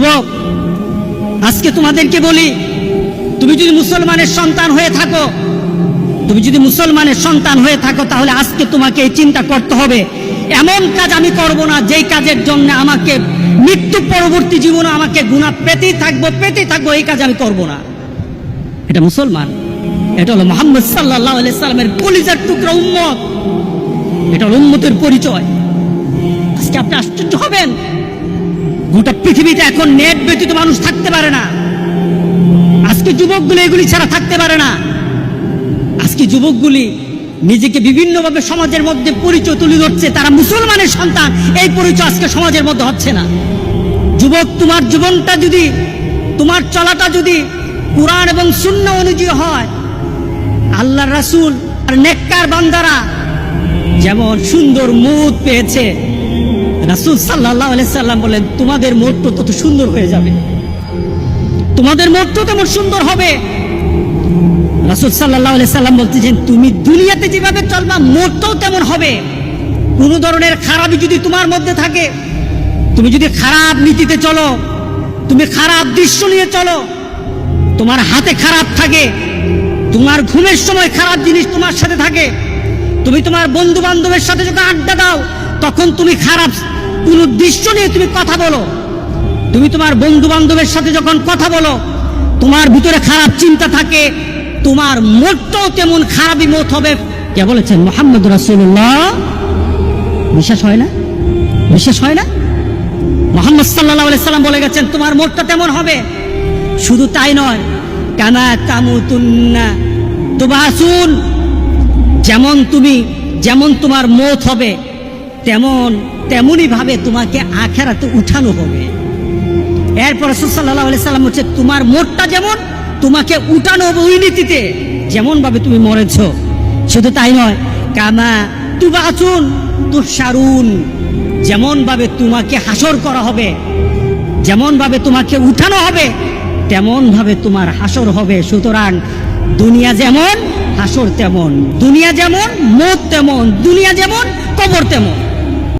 যুবক, আজকে তোমাদেরকে বলি, তুমি যদি মুসলমানের সন্তান হয়ে থাকো, তুমি যদি মুসলমানের সন্তান হয়ে থাকো, তাহলে আজকে তোমাকে এই চিন্তা করতে হবে। এমন কাজ আমি করব না, যেই কাজের জন্য আমাকে মৃত্যু পরবর্তী জীবনে আমাকে গুণা পেতেই থাকব পেতেই থাকব, এই কাজ আমি করব না। এটা মুসলমান, এটা হলো মোহাম্মদ সাল্লাহ সাল্লামের কলিজার টুকরা উম্মত। এটা হলো উম্মতের পরিচয়। আজকে আপনি আশ্চর্য হবেন গোটা পৃথিবীতে এখন নেট ব্যতীত মানুষ থাকতে পারে না। আজকে যুবকগুলো এগুলি ছাড়া থাকতে পারে না। আজকে যুবকগুলি নিজেকে বিভিন্নভাবে সমাজের মধ্যে পরিচয় তুলে ধরছে, তারা মুসলমানের সন্তান, এই পরিচয় আজকে সমাজের মধ্যে হচ্ছে না। যুবক, তোমার জীবনটা যদি, তোমার চলাটা যদি কোরআন এবং শূন্য অনুযায়ী হয় আল্লাহ রাসূল আর নেককার বান্দারা যেমন সুন্দর মুদ পেয়েছে রাসূল সাল্লাহ সাল্লাম বলেন তোমাদের মোটটা তত সুন্দর হয়ে যাবে। তোমাদের মোটটা তেমন সুন্দর হবে। রাসূল সাল্লাহ সাল্লাম বলতেছেন, তুমি দুনিয়াতে যেভাবে চলবা মোটটাও তেমন হবে। কোনো ধরনের খারাপই যদি তোমার মধ্যে থাকে, তুমি যদি খারাপ নীতিতে চলো, তুমি খারাপ দৃশ্য নিয়ে চলো, তোমার হাতে খারাপ থাকে, তোমার ঘুমের সময় খারাপ জিনিস তোমার সাথে থাকে, তুমি তোমার বন্ধু বান্ধবের সাথে যখন আড্ডা দাও তখন তুমি খারাপ, কোনো দৃশ্য নিয়ে তুমি কথা বলো। তুমি তোমার বন্ধু বান্ধবের সাথে যখন কথা বলো, তোমার ভিতরে খারাপ চিন্তা থাকে, তোমার মোটটাও তেমন খারাপই মত হবে। কে বলেছেন? মোহাম্মদ রাসূলুল্লাহ? বিশ্বাস হয় না? বিশ্বাস হয় না? মোহাম্মদ সাল্লাহ সাল্লাম বলে গেছেন, তোমার মোটটা তেমন হবে। শুধু তাই নয় কানা তামুতুন্না তুবাসুন, যেমন তুমি, যেমন তোমার মত হবে তেমন, তেমনই ভাবে তোমাকে আখেরাতে উঠানো হবে। এরপর সাল্লাহ সাল্লাম হচ্ছে তোমার মোটটা যেমন, তোমাকে উঠানো হবে ওই নীতিতে, যেমন ভাবে তুমি মরেছ। শুধু তাই নয়, কামা তুবাসুন তুষারুন যেমন ভাবে তোমাকে হাসর করা হবে, যেমন ভাবে তোমাকে উঠানো হবে, তেমন ভাবে তোমার হাসর হবে। সুতরাং দুনিয়া যেমন, হাসর তেমন, দুনিয়া যেমন, মত তেমন, দুনিয়া যেমন, কবর তেমন।